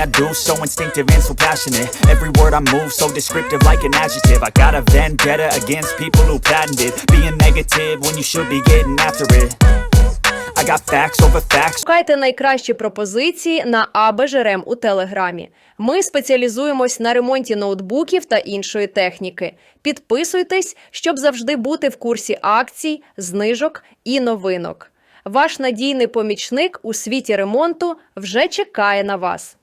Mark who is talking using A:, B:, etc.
A: Everything I do so instinctive and so passionate Every word I move so descriptive like an adjective I got a vendetta against people who patented Being negative when you should be getting after it I got facts over facts
B: Шукайте найкращі пропозиції на АБЖРМ у Телеграмі. Ми спеціалізуємось на ремонті ноутбуків та іншої техніки. Підписуйтесь, щоб завжди бути в курсі акцій, знижок і новинок. Ваш надійний помічник у світі ремонту вже чекає на вас.